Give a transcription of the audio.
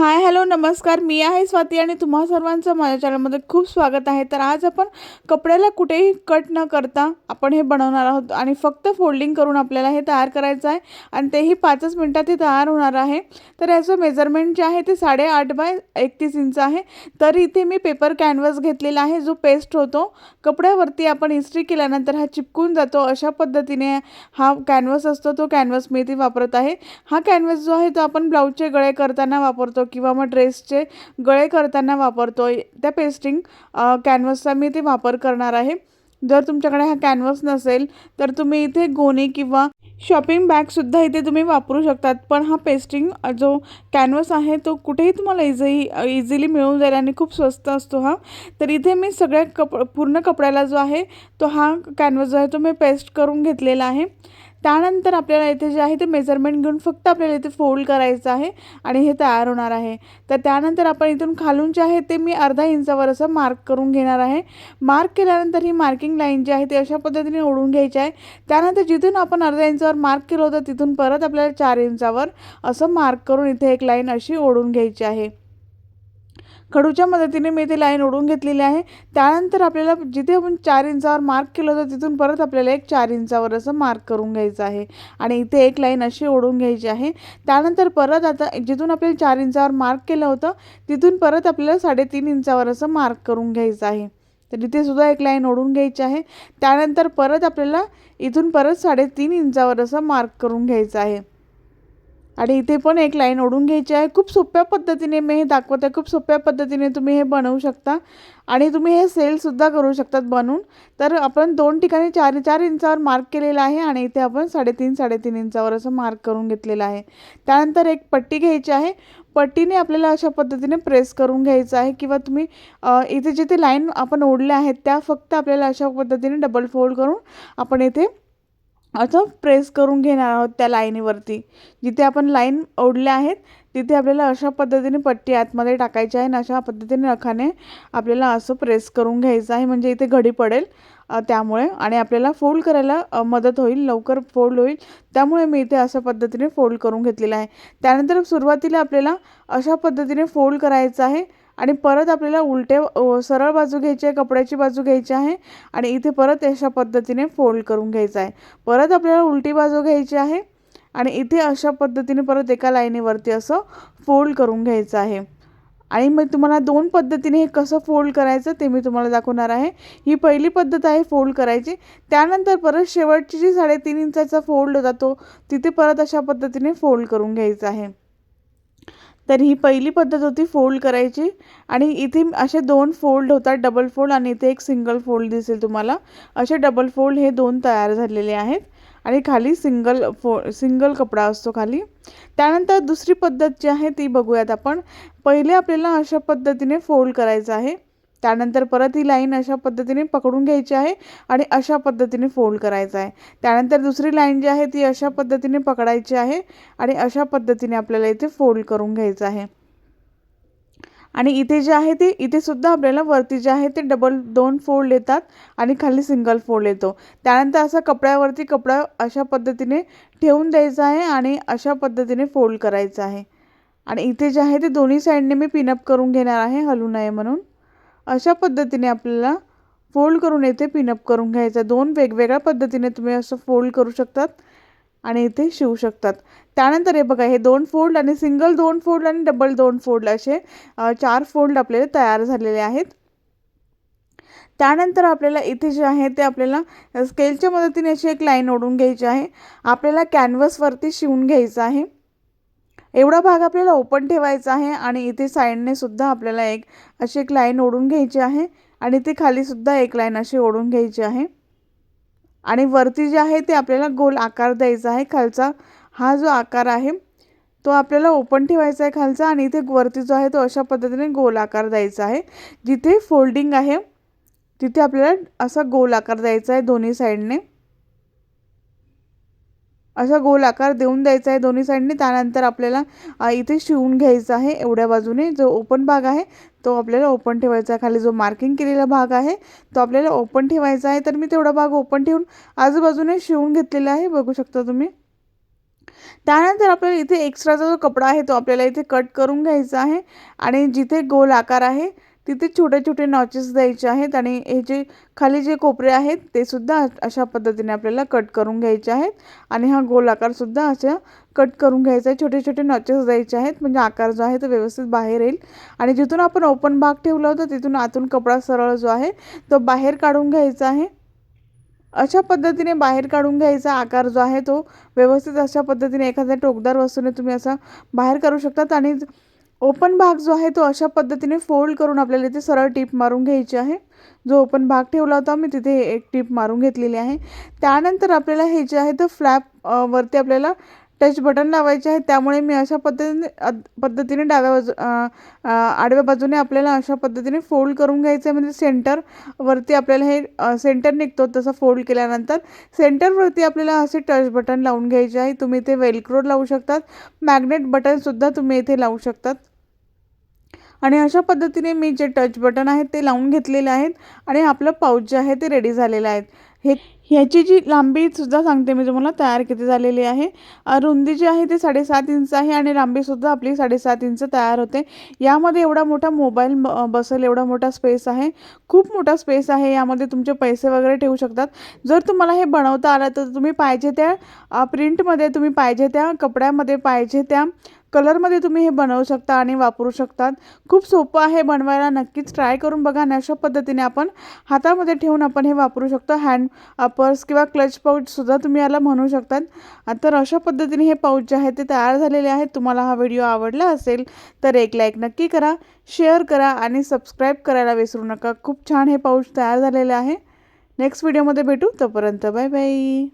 Hi hello नमस्कार. मी आहे स्वाती आणि तुम्हा सर्वांचं माझ्या चॅनलमध्ये खूप स्वागत आहे. तर आज आपण कपड्याला कुठेही कट न करता आपण हे बनवणार आहोत आणि फक्त फोल्डिंग करून आपल्याला हे तयार करायचं आहे आणि तेही पाचच मिनटात हे तयार होणार आहे. तर याचं मेजरमेंट जे आहे ते साडेआठ बाय एकतीस इंच आहे. तर इथे मी पेपर कॅनव्हस घेतलेला आहे जो पेस्ट होतो. कपड्यावरती आपण इस्त्री केल्यानंतर हा चिपकून जातो. अशा पद्धतीने हा कॅनव्हस असतो तो कॅनव्हस मी इथे वापरत आहे. हा कॅनव्हस जो आहे तो आपण ब्लाऊजचे गळे करताना वापरतो किंवा मग ड्रेसचे गळे करताना वापरतो त्या पेस्टिंग कॅनव्हसचा मी इथे वापर करणार आहे. जर तुमच्याकडे हा कॅनव्हस नसेल तर तुम्ही इथे गोणी किंवा शॉपिंग बॅगसुद्धा इथे तुम्ही वापरू शकतात. पण हा पेस्टिंग जो कॅनव्हस आहे तो कुठेही तुम्हाला इझी इझिली मिळून जाईल आणि खूप स्वस्त असतो हा. तर इथे मी सगळ्या कप पूर्ण कपड्याला जो आहे तो हा कॅनव्हस जो आहे तो मी पेस्ट करून घेतलेला आहे. त्यानंतर आपल्याला इथे जे आहे ते मेजरमेंट घेऊन फक्त आपल्याला इथे फोल्ड करायचं आहे आणि हे तयार होणार आहे. तर त्यानंतर आपण इथून खालून जे आहे ते मी अर्धा इंचावर असं मार्क करून घेणार आहे. मार्क केल्यानंतर ही मार्किंग लाईन जी आहे ती अशा पद्धतीने ओढून घ्यायची आहे. त्यानंतर जिथून आपण अर्ध्या इंचावर मार्क केलं होतं तिथून परत आपल्याला चार इंचावर असं मार्क करून इथे एक लाईन अशी ओढून घ्यायची आहे. खडूच्या मदतीने मी ते लाईन ओढून घेतलेली आहे. त्यानंतर आपल्याला जिथे आपण चार इंचावर मार्क केलं होतं तिथून परत आपल्याला एक चार इंचावर असं मार्क करून घ्यायचं आहे. आणि इथे एक लाईन अशी ओढून घ्यायची आहे. त्यानंतर परत आता जिथून आपल्याला चार इंचावर मार्क केलं होतं तिथून परत आपल्याला साडेतीन इंचावर असं मार्क करून घ्यायचं आहे. तर इथे सुद्धा एक लाईन ओढून घ्यायची आहे. त्यानंतर परत आपल्याला इथून परत साडेतीन इंचावर असं मार्क करून घ्यायचं आहे. आणि इथे पण एक लाईन ओढून घ्यायची आहे. खूप सोप्या पद्धतीने मी हे दाखवत. आहे खूप सोप्या पद्धतीने तुम्ही हे बनवू शकता. आणि तुम्ही हे सेलसुद्धा करू शकतात बनवून तर आपण दोन ठिकाणी चार चार इंचावर मार्क केलेला आहे आणि इथे आपण साडेतीन साडेतीन इंचावर असं मार्क करून घेतलेलं आहे. त्यानंतर एक पट्टी घ्यायची आहे. पट्टीने आपल्याला अशा पद्धतीने प्रेस करून घ्यायचं आहे किंवा तुम्ही इथे जिथे लाईन आपण ओढल्या आहेत त्या फक्त आपल्याला अशा पद्धतीने डबल फोल्ड करून आपण इथे असं प्रेस करून घेणार आहोत त्या लाईनीवरती. जिथे आपण लाईन ओढल्या आहेत तिथे आपल्याला अशा पद्धतीने पट्टी आतमध्ये टाकायची आहे आणि अशा पद्धतीने नखाने आपल्याला असं प्रेस करून घ्यायचं आहे. म्हणजे इथे घडी पडेल त्यामुळे आणि आपल्याला फोल्ड करायला मदत होईल लवकर फोल्ड होईल. त्यामुळे मी इथे अशा पद्धतीने फोल्ड करून घेतलेलं आहे. त्यानंतर सुरुवातीला आपल्याला अशा पद्धतीने फोल्ड करायचं आहे. आणि परत आपल्याला उलटे सरळ बाजू घ्यायची आहे कपड्याची बाजू घ्यायची आहे आणि इथे परत अशा पद्धतीने फोल्ड करून घ्यायचं आहे. परत आपल्याला उलटी बाजू घ्यायची आहे आणि इथे अशा पद्धतीने परत एका लाईनीवरती असं फोल्ड करून घ्यायचं आहे. आणि मग तुम्हाला दोन पद्धतीने हे कसं फोल्ड करायचं ते मी तुम्हाला दाखवणार आहे. ही पहिली पद्धत आहे फोल्ड करायची. त्यानंतर परत शेवटची जी साडेतीन इंचाचा फोल्ड होता तो तिथे परत अशा पद्धतीने फोल्ड करून घ्यायचा आहे. तर ही पहिली पद्धत होती फोल्ड करायची. आणि इथे असे दोन फोल्ड होतात डबल फोल्ड आणि इथे एक सिंगल फोल्ड दिसेल तुम्हाला. असे डबल फोल्ड हे दोन तयार झालेले आहेत. आणि खाली सिंगल फो सिंगल कपडा असतो खाली. त्यानंतर दुसरी पद्धत जी आहे ती बघूयात आपण. पहिले आपल्याला अशा पद्धतीने फोल्ड करायचं आहे. त्यानंतर परत ही लाईन अशा पद्धतीने पकडून घ्यायची आहे आणि अशा पद्धतीने फोल्ड करायचं आहे. त्यानंतर दुसरी लाईन जी आहे ती अशा पद्धतीने पकडायची आहे आणि अशा पद्धतीने आपल्याला इथे फोल्ड करून घ्यायचं आहे. आणि इथे जे आहे ते इथे सुद्धा आपल्याला वरती जे आहे ते डबल दोन फोल्ड येतात आणि खाली सिंगल फोल्ड येतो. त्यानंतर असा कपड्यावरती कपडा अशा पद्धतीने ठेवून द्यायचा आहे आणि अशा पद्धतीने फोल्ड करायचं आहे. आणि इथे जे आहे ते दोन्ही साईडने मी पिनअप करून घेणार आहे हलू नये म्हणून. अशा पद्धतीने आपल्याला फोल्ड करून येथे पिनअप करून घ्यायचं. दोन वेगवेगळ्या पद्धतीने तुम्ही असं फोल्ड करू शकतात आणि इथे शिवू शकतात. त्यानंतर हे बघा हे दोन फोल्ड आणि सिंगल दोन फोल्ड आणि डबल दोन फोल्ड असे चार फोल्ड आपल्याला तयार झालेले आहेत. त्यानंतर आपल्याला इथे जे आहे ते आपल्याला स्केलच्या मदतीने अशी एक लाईन ओढून घ्यायची आहे. आपल्याला कॅनव्हसवरती शिवून घ्यायचं आहे. एवढा भाग आपल्याला ओपन ठेवायचा आहे आणि इथे साईडने सुद्धा आपल्याला एक अशी एक लाईन ओढून घ्यायची आहे आणि ते खालीसुद्धा एक लाईन अशी ओढून घ्यायची आहे. आणि वरती जे आहे ते आपल्याला गोल आकार द्यायचा आहे. खालचा हा जो आकार आहे तो आपल्याला ओपन ठेवायचा आहे खालचा आणि इथे वरती जो आहे तो अशा पद्धतीने गोल आकार द्यायचा आहे. जिथे फोल्डिंग आहे तिथे आपल्याला असा गोल आकार द्यायचा आहे दोन्ही साईडने असा गोल आकार देऊन द्यायचा आहे दोन्ही साईडने त्यानंतर आपल्याला इथे शिवून घ्यायचा आहे एवढ्या बाजूने. जो ओपन भाग आहे तो आपल्याला ओपन ठेवायचा आहे. खाली जो मार्किंग केलेला भाग आहे तो आपल्याला ओपन ठेवायचा आहे. तर मी तेवढा भाग ओपन ठेवून आजूबाजूने शिवून घेतलेला आहे. बघू शकता तुम्ही. त्यानंतर आपल्याला इथे एक्स्ट्राचा जो कपडा आहे तो आपल्याला इथे कट करून घ्यायचा आहे. आणि जिथे गोल आकार आहे तिथे छोटे छोटे नॉचेस द्यायचे आहेत आणि हे जे खाली जे कोपरे आहेत ते सुद्धा अशा पद्धतीने आपल्याला कट करून घ्यायचे आहेत. आणि हा गोल आकारसुद्धा अशा कट करून घ्यायचा आहे. छोटे छोटे नॉचेस द्यायचे आहेत. म्हणजे आकार जो आहे तो व्यवस्थित बाहेर येईल. आणि जिथून आपण ओपन भाग ठेवला होता तिथून आतून कपडा सरळ जो आहे तो बाहेर काढून घ्यायचा आहे. अशा पद्धतीने बाहेर काढून घ्यायचा आकार जो आहे तो व्यवस्थित अशा पद्धतीने एखाद्या टोकदार वस्तूने तुम्ही असा बाहेर काढू शकतात. आणि ओपन भाग जो आहे तो अशा पद्धतीने फोल्ड करून आपल्याला इथे सरळ टीप मारून घ्यायची आहे. जो ओपन भाग ठेवला होता मी तिथे एक टीप मारून घेतलेली आहे. त्यानंतर आपल्याला हे जे आहे तर फ्लॅप वरती आपल्याला टच बटन लावायचे आहे. त्यामुळे मी अशा पद्धतीने अद- पद्धतीने डाव्या बाजू आडव्या बाजूने आपल्याला अशा पद्धतीने फोल्ड करून घ्यायचं आहे. म्हणजे सेंटरवरती आपल्याला हे सेंटर निघतो तसं फोल्ड केल्यानंतर. सेंटरवरती आपल्याला असे टच बटन लावून घ्यायचे आहे. तुम्ही इथे वेलक्रो लावू शकतात. मॅग्नेट बटनसुद्धा तुम्ही इथे लावू शकतात. आणि अशा पद्धतीने मी जे टच बटन आहेत ते लावून घेतलेले आहेत आणि आपलं पाऊच जे आहे ते रेडी झालेलं आहेत हे ह्याची जी लांबीसुद्धा सांगते मी तुम्हाला तयार किती झालेली आहे. रुंदी जी आहे ती साडेसात इंच आहे आणि लांबीसुद्धा आपली साडेसात इंच तयार होते. यामध्ये एवढा मोठा मोबाईल बसेल एवढा मोठा स्पेस आहे. खूप मोठा स्पेस आहे. यामध्ये तुमचे पैसे वगैरे ठेवू शकतात. जर तुम्हाला हे बनवता आलं तर तुम्ही पाहिजे त्या प्रिंटमध्ये तुम्ही पाहिजे त्या कपड्यामध्ये पाहिजे त्या कलरमध्ये तुम्ही हे बनवू शकता आणि वापरू शकतात. खूप सोपं आहे बनवायला. नक्कीच ट्राय करून बघा आणि अशा पद्धतीने आपण हातामध्ये ठेवून आपण हे वापरू शकतो. हँड अपर्स किंवा क्लच पाऊचसुद्धा तुम्ही याला म्हणू शकतात. तर अशा पद्धतीने हे पाऊच जे आहे ते तयार झालेले आहेत. तुम्हाला हा व्हिडिओ आवडला असेल तर एक लाईक नक्की करा शेअर करा आणि सबस्क्राईब करायला विसरू नका. खूप छान हे पाऊच तयार झालेले आहे. नेक्स्ट व्हिडिओमध्ये भेटू. तोपर्यंत बाय बाय